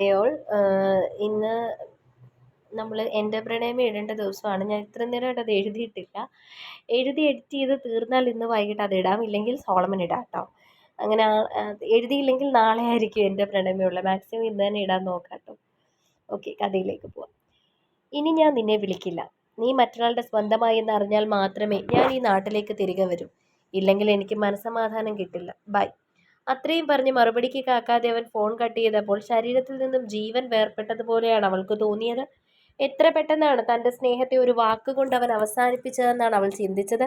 Y'all ഇന്ന് നമ്മൾ എന്റെ പ്രണയം എഴുതേണ്ട ദിവസമാണ്. ഞാൻ ഇത്ര നേരമായിട്ട് അത് എഴുതിയിട്ടില്ല. എഴുതി എഡിറ്റ് ചെയ്ത് തീർന്നാൽ ഇന്ന് വൈകിട്ട് അത് ഇടാം. ഇല്ലെങ്കിൽ സോളമൻ ഇടാം കേട്ടോ അങ്ങനെ എഴുതിയില്ലെങ്കിൽ നാളെ ആയിരിക്കും എന്റെ പ്രണയമേ ഉള്ളത് മാക്സിമം ഇന്ന് തന്നെ ഇടാൻ നോക്കാം കേട്ടോ ഓക്കെ കഥയിലേക്ക് പോവാം. ഇനി ഞാൻ നിന്നെ വിളിക്കില്ല. നീ മറ്റൊരാളുടെ സ്വന്തമായി എന്ന് അറിഞ്ഞാൽ മാത്രമേ ഞാൻ ഈ നാട്ടിലേക്ക് തിരികെ വരൂ. ഇല്ലെങ്കിൽ എനിക്ക് മനസ്സമാധാനം കിട്ടില്ല. ബൈ. അത്രയും പറഞ്ഞ് മറുപടിക്ക് കാക്കാതെ അവൻ ഫോൺ കട്ട് ചെയ്തപ്പോൾ ശരീരത്തിൽ നിന്നും ജീവൻ വേർപെട്ടതുപോലെയാണ് അവൾക്ക് തോന്നിയത്. എത്ര പെട്ടെന്നാണ് തന്റെ സ്നേഹത്തെ ഒരു വാക്കുകൊണ്ട് അവൻ അവസാനിപ്പിച്ചതെന്നാണ് അവൾ ചിന്തിച്ചത്.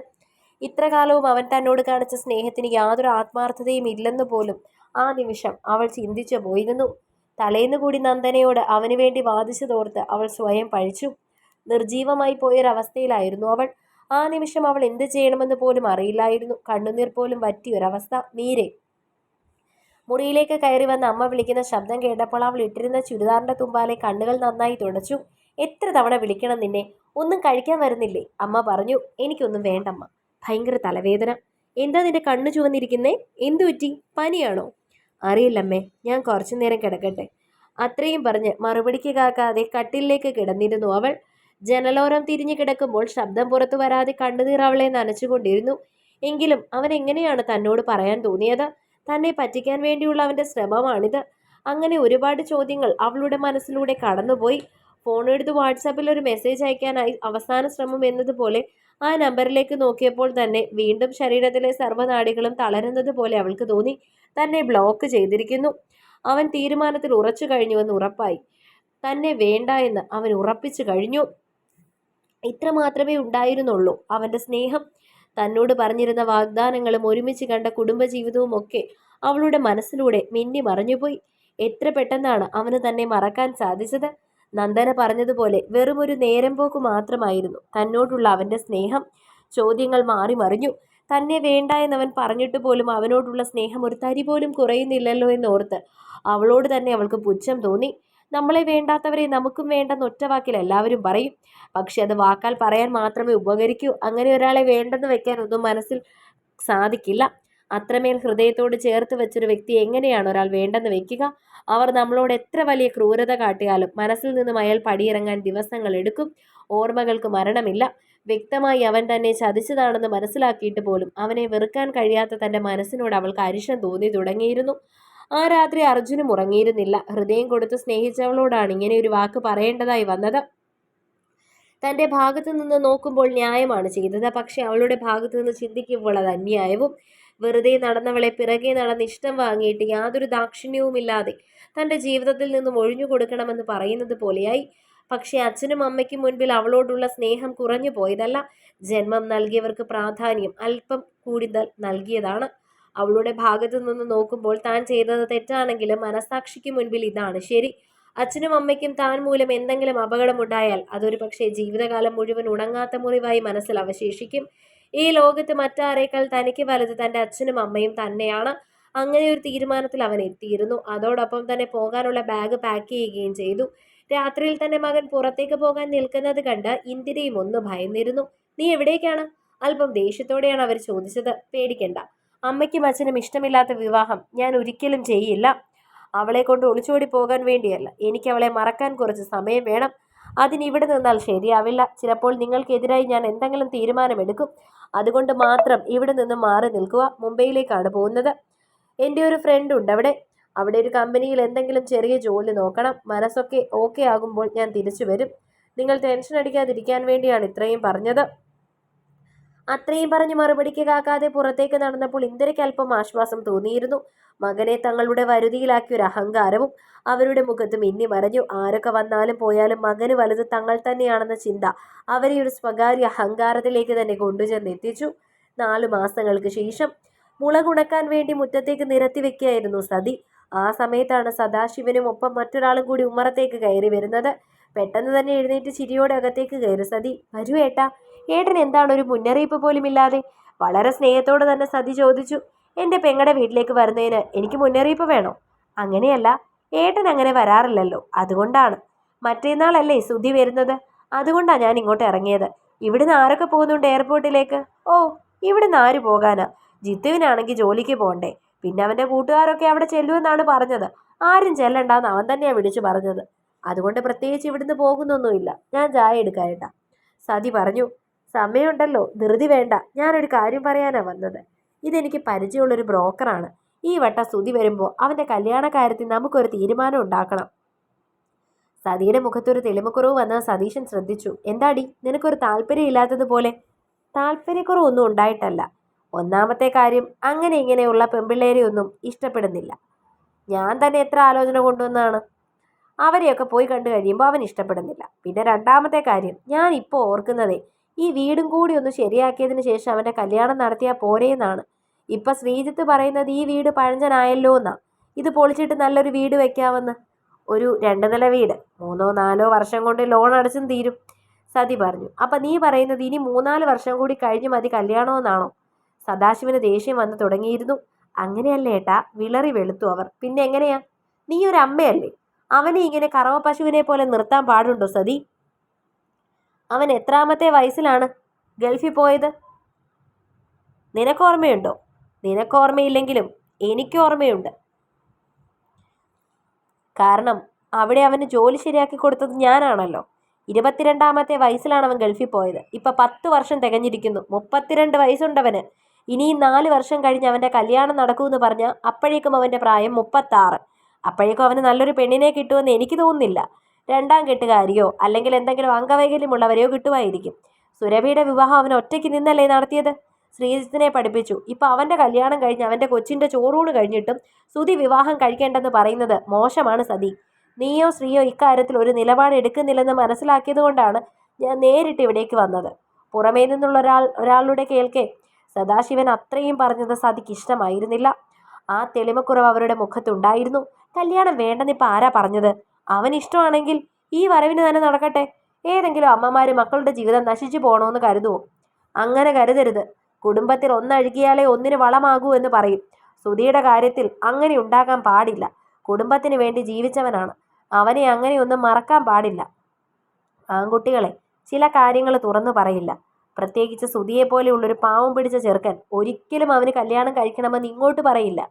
ഇത്ര കാലവും അവൻ തന്നോട് കാണിച്ച സ്നേഹത്തിന് യാതൊരു ആത്മാർത്ഥതയും ഇല്ലെന്ന് പോലും ആ നിമിഷം അവൾ ചിന്തിച്ചു പോയിരുന്നു. തലേന്ന് കൂടി നന്ദനയോട് അവന് വേണ്ടി വാദിച്ചതോർത്ത് അവൾ സ്വയം പഴിച്ചു. നിർജീവമായി പോയൊരവസ്ഥയിലായിരുന്നു അവൾ. ആ നിമിഷം അവൾ എന്ത് ചെയ്യണമെന്ന് പോലും അറിയില്ലായിരുന്നു. കണ്ണുനീർ പോലും വറ്റിയൊരവസ്ഥ. മീരെ മുറിയിലേക്ക് കയറി വന്ന അമ്മ വിളിക്കുന്ന ശബ്ദം കേട്ടപ്പോൾ അവൾ ഇട്ടിരുന്ന ചുരിദാറിന്റെ തുമ്പാലെ കണ്ണുകൾ നന്നായി തുടച്ചു. എത്ര തവണ വിളിക്കണം നിന്നെ? ഒന്നും കഴിക്കാൻ വരുന്നില്ലേ? അമ്മ പറഞ്ഞു. എനിക്കൊന്നും വേണ്ടമ്മ. ഭയങ്കര തലവേദന. എന്താ നിന്റെ കണ്ണു ചുവന്നിരിക്കുന്നേ? എന്തു പറ്റി? പനിയാണോ? അറിയില്ലമ്മേ. ഞാൻ കുറച്ചു നേരം കിടക്കട്ടെ. അത്രയും പറഞ്ഞ് മറുപടിക്ക് കാക്കാതെ കട്ടിലേക്ക് കിടന്നിരുന്നു അവൾ. ജനലോരം തിരിഞ്ഞു കിടക്കുമ്പോൾ ശബ്ദം പുറത്തു വരാതെ കണ്ണുനീർ അവളെ നനച്ചുകൊണ്ടിരുന്നു. എങ്കിലും അവൻ എങ്ങനെയാണ് തന്നോട് പറയാൻ തോന്നിയത്? തന്നെ പറ്റിക്കാൻ വേണ്ടിയുള്ള അവന്റെ ശ്രമമാണിത്. അങ്ങനെ ഒരുപാട് ചോദ്യങ്ങൾ അവളുടെ മനസ്സിലൂടെ കടന്നുപോയി. ഫോൺ എടുത്ത് വാട്സാപ്പിൽ ഒരു മെസ്സേജ് അയക്കാനായി അവസാന ശ്രമം എന്നതുപോലെ ആ നമ്പറിലേക്ക് നോക്കിയപ്പോൾ തന്നെ വീണ്ടും ശരീരത്തിലെ സർവനാടികളും തളരുന്നത് പോലെ അവൾക്ക് തോന്നി. തന്നെ ബ്ലോക്ക് ചെയ്തിരിക്കുന്നു. അവൻ തീരുമാനത്തിൽ ഉറച്ചു കഴിഞ്ഞുവെന്ന് ഉറപ്പായി. തന്നെ വേണ്ട എന്ന് അവൻ ഉറപ്പിച്ചു കഴിഞ്ഞു. ഇത്ര മാത്രമേ ഉണ്ടായിരുന്നുള്ളൂ. അവന്റെ സ്നേഹം തന്നോട് പറഞ്ഞിരുന്ന വാഗ്ദാനങ്ങളും ഒരുമിച്ച് കണ്ട കുടുംബജീവിതവും ഒക്കെ അവളുടെ മനസ്സിലൂടെ മിന്നി മറഞ്ഞുപോയി. എത്ര പെട്ടെന്നാണ് അവന് തന്നെ മറക്കാൻ സാധിച്ചത്? നന്ദന പറഞ്ഞതുപോലെ വെറുമൊരു നേരം പോക്ക് മാത്രമായിരുന്നു തന്നോടുള്ള അവന്റെ സ്നേഹം. ചോദ്യങ്ങൾ മാറി മറിഞ്ഞു. തന്നെ വേണ്ട എന്നവൻ പറഞ്ഞിട്ട് പോലും അവനോടുള്ള സ്നേഹം ഒരു തരി പോലും കുറയുന്നില്ലല്ലോ എന്നോർത്ത് അവളോട് തന്നെ അവൾക്ക് പുച്ഛം തോന്നി. നമ്മളെ വേണ്ടാത്തവരെ നമുക്കും വേണ്ടെന്ന് ഒറ്റവാക്കിൽ എല്ലാവരും പറയും. പക്ഷെ അത് വാക്കാൽ പറയാൻ മാത്രമേ ഉപകരിക്കൂ. അങ്ങനെ ഒരാളെ വേണ്ടെന്ന് വെക്കാൻ ഒന്നും മനസ്സിൽ സാധിക്കില്ല. അത്രമേൽ ഹൃദയത്തോട് ചേർത്ത് വെച്ചൊരു വ്യക്തി എങ്ങനെയാണ് ഒരാൾ വേണ്ടെന്ന് വെക്കുക? അവർ നമ്മളോട് എത്ര വലിയ ക്രൂരത കാട്ടിയാലും മനസ്സിൽ നിന്നും അയാൾ പടിയിറങ്ങാൻ ദിവസങ്ങൾ എടുക്കും. ഓർമ്മകൾക്ക് മരണമില്ല. വ്യക്തമായി അവൻ തന്നെ ചതിച്ചതാണെന്ന് മനസ്സിലാക്കിയിട്ട് പോലും അവനെ വെറുക്കാൻ കഴിയാത്ത തന്റെ മനസ്സിനോട് അവൾക്ക് അരിശം തോന്നി തുടങ്ങിയിരുന്നു. ആ രാത്രി അർജുനും ഉറങ്ങിയിരുന്നില്ല. ഹൃദയം കൊടുത്ത് സ്നേഹിച്ചവളോടാണ് ഇങ്ങനെ ഒരു വാക്ക് പറയേണ്ടതായി വന്നത്. തന്റെ ഭാഗത്തു നിന്ന് നോക്കുമ്പോൾ ന്യായമാണ് ചെയ്തത്. പക്ഷെ അവളുടെ ഭാഗത്തു നിന്ന് ചിന്തിക്കുമ്പോൾ അത് അന്യായവും. വെറുതെ നടന്നവളെ പിറകെ നടന്ന് ഇഷ്ടം വാങ്ങിയിട്ട് യാതൊരു ദാക്ഷിണ്യവുമില്ലാതെ തന്റെ ജീവിതത്തിൽ നിന്നും ഒഴിഞ്ഞു കൊടുക്കണമെന്ന് പറയുന്നത് പോലെയായി. പക്ഷേ അച്ഛനും അമ്മയ്ക്കും മുൻപിൽ അവളോടുള്ള സ്നേഹം കുറഞ്ഞു പോയതല്ല. ജന്മം നൽകിയവർക്ക് പ്രാധാന്യം അല്പം കൂടുതൽ നൽകിയതാണ്. അവളുടെ ഭാഗത്തു നിന്ന് നോക്കുമ്പോൾ താൻ ചെയ്തത് തെറ്റാണെങ്കിലും മനസാക്ഷിക്ക് മുൻപിൽ ഇതാണ്. ശരി. അച്ഛനും അമ്മയ്ക്കും താൻ മൂലം എന്തെങ്കിലും അപകടമുണ്ടായാൽ അതൊരു പക്ഷേ ജീവിതകാലം മുഴുവൻ ഉണങ്ങാത്ത മുറിവായി മനസ്സിൽ അവശേഷിക്കും. ഈ ലോകത്ത് മറ്റാരേക്കാൾ തനിക്ക് വലുത് തന്റെ അച്ഛനും അമ്മയും തന്നെയാണ്. അങ്ങനെ ഒരു തീരുമാനത്തിൽ അവൻ എത്തിയിരുന്നു. അതോടൊപ്പം തന്നെ പോകാനുള്ള ബാഗ് പാക്ക് ചെയ്യുകയും ചെയ്തു. രാത്രിയിൽ തന്നെ മകൻ പുറത്തേക്ക് പോകാൻ നിൽക്കുന്നത് കണ്ട് ഇന്ദിരയും ഒന്ന് ഭയന്നിരുന്നു. നീ എവിടേക്കാണ്? അല്പം ദേഷ്യത്തോടെയാണ് അവർ ചോദിച്ചത്. പേടിക്കണ്ട. അമ്മയ്ക്കും അച്ഛനും ഇഷ്ടമില്ലാത്ത വിവാഹം ഞാൻ ഒരിക്കലും ചെയ്യില്ല. അവളെ കൊണ്ട് ഒളിച്ചോടി പോകാൻ വേണ്ടിയല്ല. എനിക്ക് അവളെ മറക്കാൻ കുറച്ച് സമയം വേണം. അതിനിവിടെ നിന്നാൽ ശരിയാവില്ല. ചിലപ്പോൾ നിങ്ങൾക്കെതിരായി ഞാൻ എന്തെങ്കിലും തീരുമാനമെടുക്കും. അതുകൊണ്ട് മാത്രം ഇവിടെ നിന്ന് മാറി നിൽക്കുക. മുംബൈയിലേക്കാണ് പോകുന്നത്. എന്റെ ഒരു ഫ്രണ്ട് ഉണ്ട് അവിടെ. അവിടെ ഒരു കമ്പനിയിൽ എന്തെങ്കിലും ചെറിയ ജോലി നോക്കണം. മനസ്സൊക്കെ ഓക്കെ ആകുമ്പോൾ ഞാൻ തിരിച്ചു വരും. നിങ്ങൾ ടെൻഷൻ അടിക്കാതിരിക്കാൻ വേണ്ടിയാണ് ഇത്രയും പറഞ്ഞത്. അത്രയും പറഞ്ഞ് മറുപടിക്ക് കാക്കാതെ പുറത്തേക്ക് നടന്നപ്പോൾ ഇന്ദിരയ്ക്ക് അല്പം ആശ്വാസം തോന്നിയിരുന്നു. മകനെ തങ്ങളുടെ വരുതിയിലാക്കിയ ഒരു അഹങ്കാരവും അവരുടെ മുഖത്ത് മിന്നി മറഞ്ഞു. ആരൊക്കെ വന്നാലും പോയാലും മകന് വലുത് തങ്ങൾ തന്നെയാണെന്ന ചിന്ത അവരെ ഒരു സ്വകാര്യ അഹങ്കാരത്തിലേക്ക് തന്നെ കൊണ്ടുചെന്നെത്തിച്ചു. നാലു മാസങ്ങൾക്ക് ശേഷം മുളകുണക്കാൻ വേണ്ടി മുറ്റത്തേക്ക് നിരത്തി വെക്കുകയായിരുന്നു സതി. ആ സമയത്താണ് സദാശിവനും ഒപ്പം മറ്റൊരാളും കൂടി ഉമ്മറത്തേക്ക് കയറി വരുന്നത്. പെട്ടെന്ന് തന്നെ എഴുന്നേറ്റ് ചിരിയോടെ അകത്തേക്ക് കയറി. സതി വരൂ ഏട്ടാ ഏട്ടൻ എന്താണ് ഒരു മുന്നറിയിപ്പ് പോലും ഇല്ലാതെ വളരെ സ്നേഹത്തോടെ തന്നെ സതി ചോദിച്ചു. എന്റെ പെങ്ങളുടെ വീട്ടിലേക്ക് വരുന്നതിന് എനിക്ക് മുന്നറിയിപ്പ് വേണോ? അങ്ങനെയല്ല ഏട്ടൻ അങ്ങനെ വരാറില്ലല്ലോ. അതുകൊണ്ടാണ്. മറ്റേന്നാളല്ലേ സുധി വരുന്നത്? അതുകൊണ്ടാണ് ഞാൻ ഇങ്ങോട്ട് ഇറങ്ങിയത്. ഇവിടുന്ന് ആരൊക്കെ പോകുന്നുണ്ട് എയർപോർട്ടിലേക്ക്? ഓ ഇവിടുന്ന് ആര് പോകാനാ? ജിത്തുവിനാണെങ്കിൽ ജോലിക്ക് പോകണ്ടേ പിന്നെ അവന്റെ കൂട്ടുകാരൊക്കെ അവിടെ ചെല്ലുമെന്നാണ് പറഞ്ഞത്. ആരും ചെല്ലണ്ടെന്ന് അവൻ തന്നെയാണ് വിളിച്ചു പറഞ്ഞത്. അതുകൊണ്ട് പ്രത്യേകിച്ച് ഇവിടുന്ന് പോകുന്നൊന്നുമില്ല. ഞാൻ ചായ എടുക്കാനിട്ട. സതി പറഞ്ഞു. സമയമുണ്ടല്ലോ. ധൃതി വേണ്ട. ഞാനൊരു കാര്യം പറയാനാണ് വന്നത്. ഇതെനിക്ക് പരിചയമുള്ളൊരു ബ്രോക്കറാണ്. ഈ വട്ട സ്തുതി വരുമ്പോൾ അവന്റെ കല്യാണ കാര്യത്തിൽ നമുക്കൊരു തീരുമാനം ഉണ്ടാക്കണം. സതിയുടെ മുഖത്തൊരു തെളിമക്കുറവ് വന്ന സതീശൻ ശ്രദ്ധിച്ചു. എന്താടി? നിനക്കൊരു താല്പര്യം ഇല്ലാത്തതുപോലെ താല്പര്യക്കുറവൊന്നും ഉണ്ടായിട്ടല്ല. ഒന്നാമത്തെ കാര്യം അങ്ങനെ ഇങ്ങനെയുള്ള പെൺപിള്ളേരെ ഒന്നും ഇഷ്ടപ്പെടുന്നില്ല. ഞാൻ തന്നെ എത്ര ആലോചന കൊണ്ടുവന്നാണ്? അവരെയൊക്കെ പോയി കണ്ടു കഴിയുമ്പോൾ അവൻ ഇഷ്ടപ്പെടുന്നില്ല. പിന്നെ രണ്ടാമത്തെ കാര്യം ഞാൻ ഇപ്പോൾ ഓർക്കുന്നതേ ഈ വീടും കൂടി ഒന്ന് ശരിയാക്കിയതിന് ശേഷം അവന്റെ കല്യാണം നടത്തിയാൽ പോരേന്നാണ്. ഇപ്പം ശ്രീജിത്ത് പറയുന്നത് ഈ വീട് പഴഞ്ചനായല്ലോ എന്നാ. ഇത് പൊളിച്ചിട്ട് നല്ലൊരു വീട് വെക്കാമെന്ന് ഒരു രണ്ട് നില വീട്. മൂന്നോ നാലോ വർഷം കൊണ്ട് ലോൺ അടച്ചും തീരും. സതി പറഞ്ഞു. അപ്പം നീ പറയുന്നത് ഇനി മൂന്നാൽ വർഷം കൂടി കഴിഞ്ഞ് മതി കല്യാണമെന്നാണോ സദാശിവന് ദേഷ്യം വന്ന് തുടങ്ങിയിരുന്നു. അങ്ങനെയല്ലേ ഏട്ടാ? വിളറി വെളുത്തു അവർ. പിന്നെ എങ്ങനെയാ? നീ ഒരു അമ്മയല്ലേ അവനെ ഇങ്ങനെ കറവ പശുവിനെ പോലെ നിർത്താൻ പാടുണ്ടോ സതി? അവൻ എത്രാമത്തെ വയസ്സിലാണ് ഗൾഫിൽ പോയത്? നിനക്കോർമ്മയുണ്ടോ? നിനക്കോർമ്മയില്ലെങ്കിലും എനിക്ക് ഓർമ്മയുണ്ട്. കാരണം അവിടെ അവന് ജോലി ശരിയാക്കി കൊടുത്തത് ഞാനാണല്ലോ. ഇരുപത്തിരണ്ടാമത്തെ വയസ്സിലാണ് അവൻ ഗൾഫിൽ പോയത്. ഇപ്പം പത്ത് വർഷം തികഞ്ഞിരിക്കുന്നു. മുപ്പത്തിരണ്ട് വയസ്സുണ്ടവന്. ഇനിയും നാല് വർഷം കഴിഞ്ഞ് അവന്റെ കല്യാണം നടക്കുമെന്ന് പറഞ്ഞാൽ അപ്പോഴേക്കും അവന്റെ പ്രായം മുപ്പത്താറ്. അപ്പോഴേക്കും അവന് നല്ലൊരു പെണ്ണിനെ കിട്ടുമെന്ന് എനിക്ക് തോന്നുന്നില്ല. രണ്ടാം കെട്ടുകാരിയോ അല്ലെങ്കിൽ എന്തെങ്കിലും അംഗവൈകല്യമുള്ളവരെയോ കിട്ടുമായിരിക്കും. സുരഭിയുടെ വിവാഹം അവൻ ഒറ്റയ്ക്ക് നിന്നല്ലേ നടത്തിയത്? ശ്രീജിത്തിനെ പഠിപ്പിച്ചു. ഇപ്പം അവന്റെ കല്യാണം കഴിഞ്ഞ് അവന്റെ കൊച്ചിന്റെ ചോറൂണ് കഴിഞ്ഞിട്ടും സുതി വിവാഹം കഴിക്കേണ്ടെന്ന് പറയുന്നത് മോശമാണ് സതി. നീയോ ശ്രീയോ ഇക്കാര്യത്തിൽ ഒരു നിലപാട് എടുക്കുന്നില്ലെന്ന് മനസ്സിലാക്കിയതുകൊണ്ടാണ് ഞാൻ നേരിട്ട് ഇവിടേക്ക് വന്നത്. പുറമേ നിന്നുള്ള ഒരാൾ ഒരാളുടെ കേൾക്കെ. സദാശിവൻ അത്രയും പറഞ്ഞത് സതിക്ക് ഇഷ്ടമായിരുന്നില്ല. ആ തെളിമക്കുറവ് അവരുടെ മുഖത്തുണ്ടായിരുന്നു. കല്യാണം വേണ്ടെന്നിപ്പോൾ ആരാ പറഞ്ഞത്? അവൻ ഇഷ്ടമാണെങ്കിൽ ഈ വരവിന് തന്നെ നടക്കട്ടെ. ഏതെങ്കിലും അമ്മമാർ മക്കളുടെ ജീവിതം നശിച്ചു പോകണമെന്ന് കരുതുമോ അങ്ങനെ കരുതരുത്. കുടുംബത്തിൽ ഒന്നഴുകിയാലേ ഒന്നിന് വളമാകൂ എന്ന് പറയും. സുധിയുടെ കാര്യത്തിൽ അങ്ങനെ ഉണ്ടാക്കാൻ പാടില്ല. കുടുംബത്തിന് വേണ്ടി ജീവിച്ചവനാണ്. അവനെ അങ്ങനെയൊന്നും മറക്കാൻ പാടില്ല. ആൺകുട്ടികളെ ചില കാര്യങ്ങൾ തുറന്നു പറയില്ല. പ്രത്യേകിച്ച് സുധിയെപ്പോലെയുള്ളൊരു പാവം പിടിച്ച ചെറുക്കൻ ഒരിക്കലും അവന് കല്യാണം കഴിക്കണമെന്ന് ഇങ്ങോട്ട് പറയില്ല.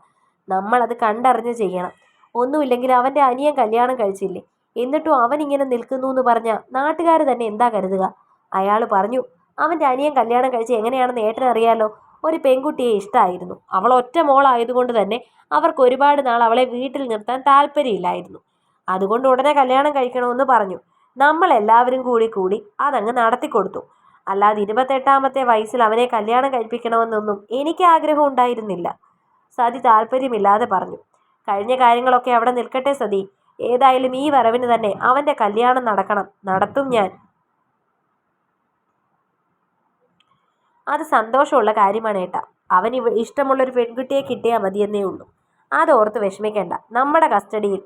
നമ്മളത് കണ്ടറിഞ്ഞ് ചെയ്യണം. ഒന്നുമില്ലെങ്കിൽ അവന്റെ അനിയൻ കല്യാണം കഴിച്ചില്ലേ? എന്നിട്ടും അവൻ ഇങ്ങനെ നിൽക്കുന്നു എന്ന് പറഞ്ഞാൽ നാട്ടുകാർ തന്നെ എന്താ കരുതുക? അയാൾ പറഞ്ഞു അവന്റെ അനിയൻ കല്യാണം കഴിച്ച് എങ്ങനെയാണെന്ന് ഏട്ടനറിയാലോ ഒരു പെൺകുട്ടിയെ ഇഷ്ടമായിരുന്നു അവൾ ഒറ്റ മോളായതുകൊണ്ട് തന്നെ അവർക്ക് ഒരുപാട് നാൾ അവളെ വീട്ടിൽ നിർത്താൻ താല്പര്യമില്ലായിരുന്നു. അതുകൊണ്ട് ഉടനെ കല്യാണം കഴിക്കണമെന്ന് പറഞ്ഞു. നമ്മളെല്ലാവരും കൂടി കൂടി അതങ്ങ് നടത്തിക്കൊടുത്തു അല്ലാതെ ഇരുപത്തെട്ടാമത്തെ വയസ്സിൽ അവനെ കല്യാണം കഴിപ്പിക്കണമെന്നൊന്നും എനിക്ക് ആഗ്രഹം ഉണ്ടായിരുന്നില്ല. സതി താല്പര്യമില്ലാതെ പറഞ്ഞു. കഴിഞ്ഞ കാര്യങ്ങളൊക്കെ അവിടെ നിൽക്കട്ടെ സതി. ഏതായാലും ഈ വരവിന് തന്നെ അവന്റെ കല്യാണം നടക്കണം. നടത്തും ഞാൻ. അത് സന്തോഷമുള്ള കാര്യമാണ് ഏട്ടാ. ഇവ ഇഷ്ടമുള്ളൊരു പെൺകുട്ടിയെ കിട്ടിയാൽ മതിയെന്നേ ഉള്ളൂ. അത് ഓർത്ത് വിഷമിക്കേണ്ട. നമ്മുടെ കസ്റ്റഡിയിൽ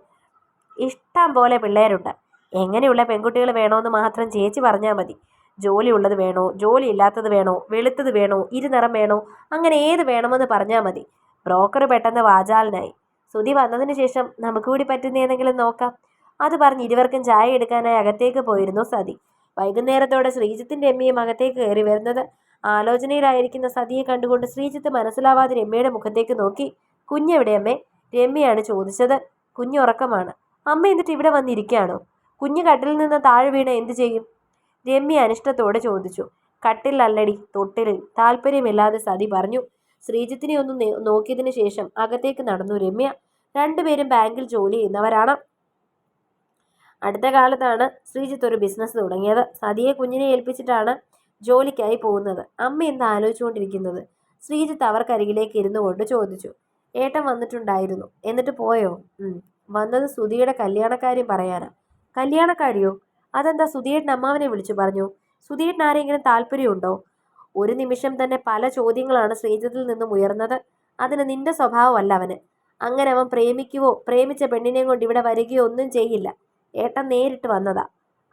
ഇഷ്ടം പോലെ പിള്ളേരുണ്ട്. എങ്ങനെയുള്ള പെൺകുട്ടികൾ വേണമെന്ന് മാത്രം ചേച്ചി പറഞ്ഞാൽ മതി. ജോലി ഉള്ളത് വേണോ? ജോലി ഇല്ലാത്തത് വേണോ? വെളുത്തത് വേണോ? ഇരുനിറം വേണോ? അങ്ങനെ ഏത് വേണമെന്ന് പറഞ്ഞാൽ മതി. ബ്രോക്കർ പെട്ടെന്ന് വാചാലനായി. സുധി വന്നതിന് ശേഷം നമുക്ക് കൂടി പറ്റുന്ന ഏതെങ്കിലും നോക്കാം. അത് പറഞ്ഞ് ഇരുവർക്കും ചായ എടുക്കാനായി അകത്തേക്ക് പോയിരുന്നു സതി. വൈകുന്നേരത്തോടെ ശ്രീജിത്തിന്റെ അമ്മയും അകത്തേക്ക് കയറി വരുന്നത് ആലോചനയിലായിരിക്കുന്ന സതിയെ കണ്ടുകൊണ്ട് ശ്രീജിത്ത് മനസ്സിലാവാതെ രമ്യയുടെ മുഖത്തേക്ക് നോക്കി കുഞ്ഞെവിടെ അമ്മേ? രമ്യയാണ് ചോദിച്ചത്. കുഞ്ഞുറക്കമാണ് അമ്മ എന്നിട്ട് ഇവിടെ വന്നിരിക്കുകയാണോ? കുഞ്ഞ് കട്ടിലിൽ നിന്ന് താഴെ വീണ എന്ത് ചെയ്യും? രമ്യ അനിഷ്ടത്തോടെ ചോദിച്ചു. കട്ടിലല്ലടി തൊട്ടിലിൽ. താല്പര്യമില്ലാതെ സതി പറഞ്ഞു ശ്രീജിത്തിനെ ഒന്ന് നോക്കിയതിനു ശേഷം അകത്തേക്ക് നടന്നു. രമ്യ രണ്ടുപേരും ബാങ്കിൽ ജോലി ചെയ്യുന്നവരാണ്. അടുത്ത കാലത്താണ് ശ്രീജിത്ത് ഒരു ബിസിനസ് തുടങ്ങിയത്. സതിയെ കുഞ്ഞിനെ ഏൽപ്പിച്ചിട്ടാണ് ജോലിക്കായി പോകുന്നത്. അമ്മ എന്താ ആലോചിച്ചുകൊണ്ടിരിക്കുന്നത്? ശ്രീജിത്ത് അവർക്കരികിലേക്ക് ഇരുന്നു കൊണ്ട് ചോദിച്ചു. ഏട്ടൻ വന്നിട്ടുണ്ടായിരുന്നു. എന്നിട്ട് പോയോ. വന്നത് സുധിയുടെ കല്യാണക്കാര്യം പറയാനാ. കല്യാണക്കാരിയോ? അതെന്താ സുധിയേട്ടൻ അമ്മാവനെ വിളിച്ചു പറഞ്ഞു? സുധിയേട്ടൻ ആരെങ്കിലും താല്പര്യമുണ്ടോ? ഒരു നിമിഷം തന്നെ പല ചോദ്യങ്ങളാണ് ശ്രീജിത്തിൽ നിന്നും ഉയർന്നത്. അതിന് നിന്റെ സ്വഭാവമല്ല അവന്. അങ്ങനെ അവൻ പ്രേമിക്കുവോ പ്രേമിച്ച പെണ്ണിനെ കൊണ്ട് ഇവിടെ വരികയോ ഒന്നും ചെയ്യില്ല. ഏട്ടൻ നേരിട്ട് വന്നതാ.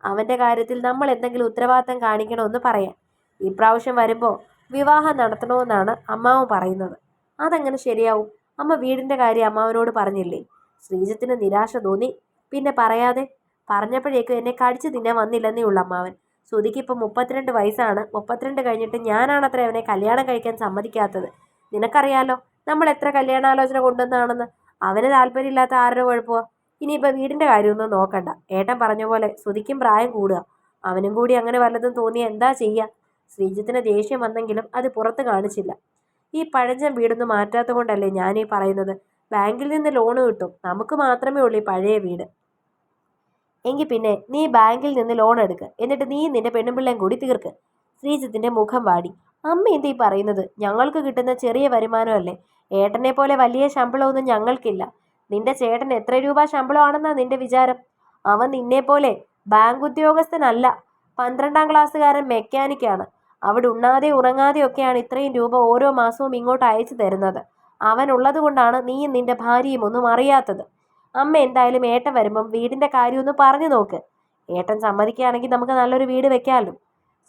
അവന്റെ കാര്യത്തിൽ നമ്മൾ എന്തെങ്കിലും ഉത്തരവാദിത്തം കാണിക്കണമെന്ന് പറയാം. ഇപ്രാവശ്യം വരുമ്പോൾ വിവാഹം നടത്തണമെന്നാണ് അമ്മാവൻ പറയുന്നത്. അതങ്ങനെ ശരിയാവും? അമ്മ വീടിന്റെ കാര്യം അമ്മാവനോട് പറഞ്ഞില്ലേ? ശ്രീജിത്തിന് നിരാശ തോന്നി. പിന്നെ പറയാതെ പറഞ്ഞപ്പോഴേക്കും എന്നെ കടിച്ചു തിന്നാൻ വന്നില്ലെന്നേ ഉള്ളൂ അമ്മാവൻ. ശ്രുതിക്ക് ഇപ്പം മുപ്പത്തിരണ്ട് വയസ്സാണ്. മുപ്പത്തിരണ്ട് കഴിഞ്ഞിട്ട് ഞാനാണത്രേ അവനെ കല്യാണം കഴിക്കാൻ സമ്മതിക്കാത്തത്. നിനക്കറിയാലോ നമ്മൾ എത്ര കല്യാണാലോചന കൊണ്ടുവന്നാണെന്ന് അവന് താല്പര്യമില്ലാത്ത ആരുടെ കുഴപ്പമോ ഇനിയിപ്പോൾ വീടിന്റെ കാര്യമൊന്നും നോക്കണ്ട. ഏട്ടൻ പറഞ്ഞ പോലെ ശ്രുതിക്കും പ്രായം കൂടുക. അവനും കൂടി അങ്ങനെ വല്ലതും തോന്നിയാൽ എന്താ ചെയ്യുക ശ്രീജിത്തിന് ദേഷ്യം വന്നെങ്കിലും അത് പുറത്ത് കാണിച്ചില്ല. ഈ പഴഞ്ചൻ വീടൊന്നും മാറ്റാത്തത് കൊണ്ടല്ലേ ഞാനീ പറയുന്നത്? ബാങ്കിൽ നിന്ന് ലോണ് കിട്ടും. നമുക്ക് മാത്രമേ ഉള്ളൂ ഈ പഴയ വീട്. എങ്കിൽ പിന്നെ നീ ബാങ്കിൽ നിന്ന് ലോൺ എടുക്ക്. എന്നിട്ട് നീ നിന്റെ പെണ്ണുപിള്ളയും കൂടി തീർക്ക്. ശ്രീജിത്തിന്റെ മുഖം വാടി. അമ്മ എന്തീ പറയുന്നത്? ഞങ്ങൾക്ക് കിട്ടുന്ന ചെറിയ വരുമാനമല്ലേ? ഏട്ടനെ പോലെ വലിയ ശമ്പളമൊന്നും ഞങ്ങൾക്കില്ല. നിന്റെ ചേട്ടൻ എത്ര രൂപ ശമ്പളമാണെന്നാ നിന്റെ വിചാരം? അവൻ നിന്നെ പോലെ ബാങ്ക് ഉദ്യോഗസ്ഥനല്ല. പന്ത്രണ്ടാം ക്ലാസ്സുകാരൻ മെക്കാനിക്കാണ്. അവിടെ ഉണ്ണാതെ ഉറങ്ങാതെ ഒക്കെയാണ് ഇത്രയും രൂപ ഓരോ മാസവും ഇങ്ങോട്ട് അയച്ചു തരുന്നത്. അവൻ ഉള്ളത് കൊണ്ടാണ് നീയും നിന്റെ ഭാര്യയും ഒന്നും അറിയാത്തത്. അമ്മ എന്തായാലും ഏട്ടൻ വരുമ്പം വീടിന്റെ കാര്യമൊന്ന് പറഞ്ഞു നോക്ക്. ഏട്ടൻ സമ്മതിക്കുകയാണെങ്കിൽ നമുക്ക് നല്ലൊരു വീട് വെക്കാമല്ലോ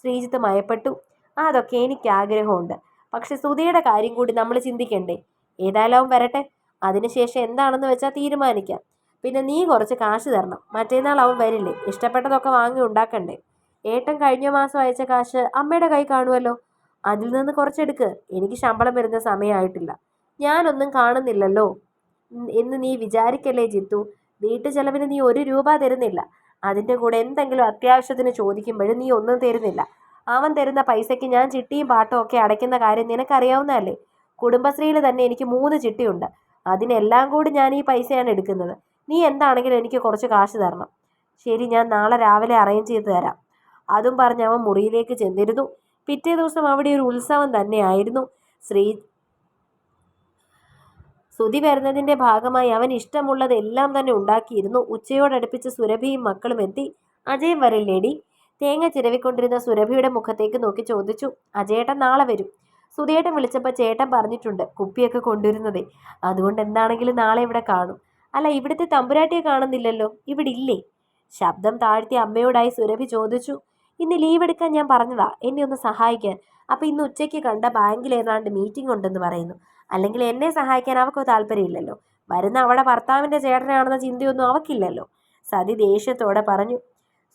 ശ്രീജിത്ത് മയപ്പെട്ടു. അതൊക്കെ എനിക്ക് ആഗ്രഹമുണ്ട്. പക്ഷെ സുധിയുടെ കാര്യം കൂടി നമ്മൾ ചിന്തിക്കണ്ടേ. ഏതായാലും വരട്ടെ. അതിനുശേഷം എന്താണെന്ന് വെച്ചാൽ തീരുമാനിക്കാം. പിന്നെ നീ കുറച്ച് കാശ് തരണം. മറ്റേന്നാൾ അവൻ വരില്ലേ. ഇഷ്ടപ്പെട്ടതൊക്കെ വാങ്ങി ഉണ്ടാക്കണ്ടേ. ഏട്ടൻ കഴിഞ്ഞ മാസം അയച്ച കാശ് അമ്മയുടെ കൈ കാണുമല്ലോ. അതിൽ നിന്ന് കുറച്ചെടുക്ക്. എനിക്ക് ശമ്പളം വരുന്ന സമയമായിട്ടില്ല. ഞാനൊന്നും കാണുന്നില്ലല്ലോ. എന്ന് നീ വിചാരിക്കല്ലേ ജിത്തു? വീട്ടു ചെലവിന് നീ ഒരു രൂപ തരുന്നില്ല. അതിന്റെ കൂടെ എന്തെങ്കിലും അത്യാവശ്യത്തിന് ചോദിക്കുമ്പോഴും നീ ഒന്നും തരുന്നില്ല. അവൻ തരുന്ന പൈസയ്ക്ക് ഞാൻ ചിട്ടിയും പാട്ടും ഒക്കെ അടയ്ക്കുന്ന കാര്യം നിനക്കറിയാവുന്നതല്ലേ? കുടുംബശ്രീയിൽ തന്നെ എനിക്ക് മൂന്ന് ചിട്ടിയുണ്ട്. അതിനെല്ലാം കൂടി ഞാൻ ഈ പൈസയാണ് എടുക്കുന്നത്. നീ എന്താണെങ്കിലും എനിക്ക് കുറച്ച് കാശ് തരണം. ശരി ഞാൻ നാളെ രാവിലെ അറേഞ്ച് ചെയ്ത് തരാം. അതും പറഞ്ഞ് അവൻ മുറിയിലേക്ക് ചെന്നിരുന്നു. പിറ്റേ ദിവസം അവിടെ ഒരു ഉത്സവം തന്നെയായിരുന്നു. ശ്രീ സ്തുതി വരുന്നതിന്റെ ഭാഗമായി അവൻ ഇഷ്ടമുള്ളതെല്ലാം തന്നെ ഉണ്ടാക്കിയിരുന്നു. ഉച്ചയോടടുപ്പിച്ച് സുരഭിയും മക്കളും എത്തി. അജയം വരില്ലേടി തേങ്ങ ചിരവിക്കൊണ്ടിരുന്ന സുരഭിയുടെ മുഖത്തേക്ക് നോക്കി ചോദിച്ചു അജയേട്ടൻ നാളെ വരും. സുധിയേട്ടൻ വിളിച്ചപ്പോൾ ചേട്ടൻ പറഞ്ഞിട്ടുണ്ട് കുപ്പിയൊക്കെ കൊണ്ടുവരുന്നതേ. അതുകൊണ്ട് എന്താണെങ്കിലും നാളെ ഇവിടെ കാണും. അല്ല ഇവിടുത്തെ തമ്പുരാട്ടിയെ കാണുന്നില്ലല്ലോ. ഇവിടെ ഇല്ലേ? ശബ്ദം താഴ്ത്തി അമ്മയോടായി സുരഭി ചോദിച്ചു ഇന്ന് ലീവ് എടുക്കാൻ ഞാൻ പറഞ്ഞതാ. എന്നെ ഒന്ന് സഹായിക്കാൻ. അപ്പോൾ ഇന്ന് ഉച്ചയ്ക്ക് കണ്ട ബാങ്കിൽ ഏതാണ്ട് മീറ്റിംഗ് ഉണ്ടെന്ന് പറയുന്നു. അല്ലെങ്കിൽ എന്നെ സഹായിക്കാൻ അവൾക്ക് താല്പര്യമില്ലല്ലോ. വരുന്ന അവളെ ഭർത്താവിന്റെ ചേട്ടനാണെന്ന ചിന്തയൊന്നും അവക്കില്ലല്ലോ. സതി ദേഷ്യത്തോടെ പറഞ്ഞു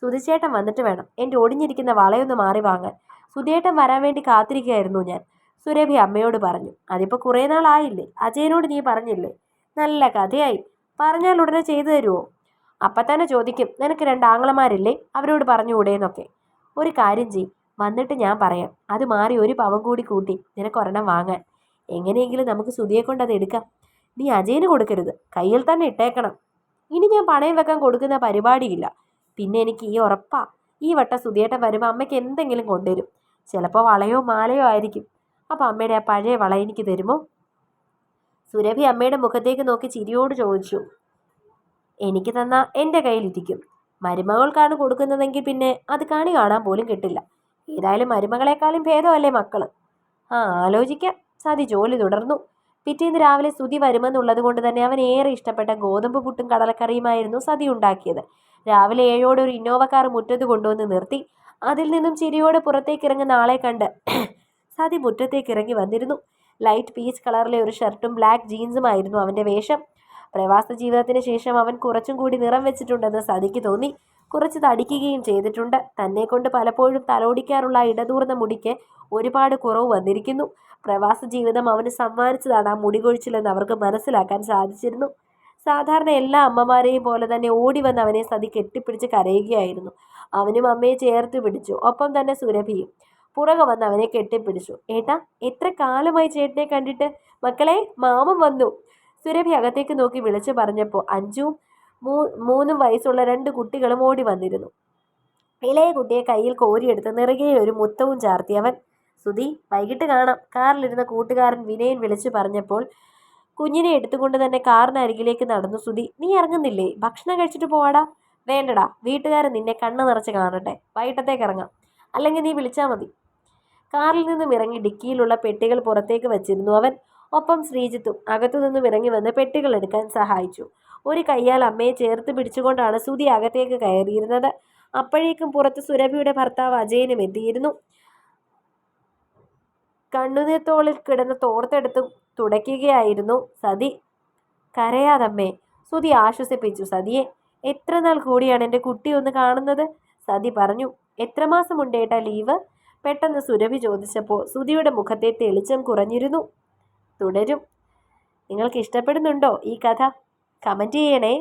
സുധിച്ചേട്ടൻ വന്നിട്ട് വേണം. എന്റെ ഒടിഞ്ഞിരിക്കുന്ന വളയൊന്ന് മാറി വാങ്ങാൻ. സുധിയേട്ടൻ വരാൻ വേണ്ടി കാത്തിരിക്കുകയായിരുന്നു ഞാൻ. സുരഭി അമ്മയോട് പറഞ്ഞു അതിപ്പോൾ കുറേ നാളായില്ലേ? അജയനോട് നീ പറഞ്ഞില്ലേ? നല്ല കഥയായി. പറഞ്ഞാൽ ഉടനെ ചെയ്തു തരുമോ അപ്പം തന്നെ ചോദിക്കും നിനക്ക് രണ്ട് ആങ്ങളമാരില്ലേ? അവരോട് പറഞ്ഞുകൂടേന്നൊക്കെ ഒരു കാര്യം ചെയ് വന്നിട്ട് ഞാൻ പറയാം. അത് മാറി ഒരു പവൻ കൂടി കൂട്ടി നിനക്കൊരെണ്ണം വാങ്ങാൻ. എങ്ങനെയെങ്കിലും നമുക്ക് സുധിയെ കൊണ്ട് അത് എടുക്കാം. നീ അജയന് കൊടുക്കരുത്. കയ്യിൽ തന്നെ ഇട്ടേക്കണം. ഇനി ഞാൻ പണയം വെക്കാൻ കൊടുക്കുന്ന പരിപാടിയില്ല. പിന്നെ എനിക്ക് ഈ ഉറപ്പാ ഈ വട്ടം സുധിയേട്ടൻ വരുമ്പോൾ അമ്മയ്ക്ക് എന്തെങ്കിലും കൊണ്ടുവരും. ചിലപ്പോൾ വളയോ മാലയോ ആയിരിക്കും. അപ്പോൾ അമ്മയുടെ ആ പഴയ വള എനിക്ക് തരുമോ? സുരഭി അമ്മയുടെ മുഖത്തേക്ക് നോക്കി ചിരിയോട് ചോദിച്ചു. എനിക്ക് തന്ന എന്റെ കയ്യിലിരിക്കും. മരുമകൾക്കാണ് കൊടുക്കുന്നതെങ്കിൽ പിന്നെ അത് കാണി കാണാൻ പോലും കിട്ടില്ല. ഏതായാലും മരുമകളെക്കാളും ഭേദമല്ലേ മക്കൾ ആ ആലോചിക്കാം. സതി ജോലി തുടർന്നു. പിറ്റേന്ന് രാവിലെ സുതി വരുമെന്നുള്ളത് കൊണ്ട് തന്നെ അവൻ ഏറെ ഇഷ്ടപ്പെട്ട ഗോതമ്പ് പുട്ടും കടലക്കറിയുമായിരുന്നു സതി ഉണ്ടാക്കിയത്. രാവിലെ ഏഴോടെ ഒരു ഇന്നോവ കാർ മുറ്റത്ത് കൊണ്ടുവന്ന് നിർത്തി. അതിൽ നിന്നും ചിരിയോടെ പുറത്തേക്ക് ഇറങ്ങുന്ന ആളെ കണ്ട് സതി മുറ്റത്തേക്ക് ഇറങ്ങി വന്നിരുന്നു. ലൈറ്റ് പീച്ച് കളറിലെ ഒരു ഷർട്ടും ബ്ലാക്ക് ജീൻസുമായിരുന്നു അവന്റെ വേഷം. പ്രവാസ ജീവിതത്തിന് ശേഷം അവൻ കുറച്ചും കൂടി നിറം വെച്ചിട്ടുണ്ടെന്ന് സതിക്ക് തോന്നി. കുറച്ച് തടിക്കുകയും ചെയ്തിട്ടുണ്ട്. തന്നെ കൊണ്ട് പലപ്പോഴും തലോടിക്കാറുള്ള ഇടതൂർന്ന മുടിക്ക് ഒരുപാട് കുറവ് വന്നിരിക്കുന്നു. പ്രവാസ ജീവിതം അവന് സമ്മാനിച്ചതാണ്. ആ മുടികൊഴിച്ചിലെന്ന് അവർക്ക് മനസ്സിലാക്കാൻ സാധിച്ചിരുന്നു. സാധാരണ എല്ലാ അമ്മമാരെയും പോലെ തന്നെ ഓടി വന്ന് അവനെ സതി കെട്ടിപ്പിടിച്ച് കരയുകയായിരുന്നു. അവനും അമ്മയെ ചേർത്ത് പിടിച്ചു. ഒപ്പം തന്നെ സുരഭിയും. പുറകെ വന്ന് അവനെ കെട്ടിപ്പിടിച്ചു. ഏട്ടാ എത്ര കാലമായി ചേട്ടനെ കണ്ടിട്ട്? മക്കളെ മാമൻ വന്നു. സുരഭി അകത്തേക്ക് നോക്കി വിളിച്ചു പറഞ്ഞപ്പോൾ അഞ്ചും മൂ മൂന്നും വയസ്സുള്ള രണ്ട് കുട്ടികളും ഓടി വന്നിരുന്നു. ഇളയ കുട്ടിയെ കയ്യിൽ കോരിയെടുത്ത് നിറകെ ഒരു മുത്തവും ചാർത്തി അവൻ സുധി വൈകിട്ട് കാണാം. കാറിലിരുന്ന കൂട്ടുകാരൻ വിനയൻ വിളിച്ചു പറഞ്ഞപ്പോൾ കുഞ്ഞിനെ എടുത്തുകൊണ്ട് തന്നെ കാറിനരികിലേക്ക് നടന്നു സുധി. നീ ഇറങ്ങുന്നില്ലേ? ഭക്ഷണം കഴിച്ചിട്ട് പോവാടാ. വേണ്ടടാ. വീട്ടുകാരൻ നിന്നെ കണ്ണ് നിറച്ച് കാണട്ടെ. വൈകിട്ടത്തേക്ക് ഇറങ്ങാം. അല്ലെങ്കിൽ നീ വിളിച്ചാൽ മതി. കാറിൽ നിന്നും ഇറങ്ങി ഡിക്കിയിലുള്ള പെട്ടികൾ പുറത്തേക്ക് വെച്ചിരുന്നു അവൻ. ഒപ്പം ശ്രീജിത്തും അകത്തു നിന്നും ഇറങ്ങി വന്ന് പെട്ടികൾ എടുക്കാൻ സഹായിച്ചു. ഒരു കയ്യാൽ അമ്മയെ ചേർത്ത് പിടിച്ചുകൊണ്ടാണ് സുധി അകത്തേക്ക് കയറിയിരുന്നത്. അപ്പോഴേക്കും പുറത്ത് സുരഭിയുടെ ഭർത്താവ് അജയനും എത്തിയിരുന്നു. കണ്ണുനീർത്തോളിൽ കിടന്ന് തോർത്തെടുത്ത് തുടയ്ക്കുകയായിരുന്നു സതി. കരയാതമ്മേ സുതി ആശ്വസിപ്പിച്ചു. സതിയെ എത്ര നാൾ കൂടിയാണ് എന്റെ കുട്ടി ഒന്ന് കാണുന്നത്? സതി പറഞ്ഞു. എത്ര മാസം ഉണ്ടേട്ടാ ലീവ്? പെട്ടെന്ന് സുരഭി ചോദിച്ചപ്പോൾ സുതിയുടെ മുഖത്തെ തെളിച്ചം കുറഞ്ഞിരുന്നു. തുടരും. നിങ്ങൾക്ക് ഇഷ്ടപ്പെടുന്നുണ്ടോ ഈ കഥ? കമന്റ് ചെയ്യണേ.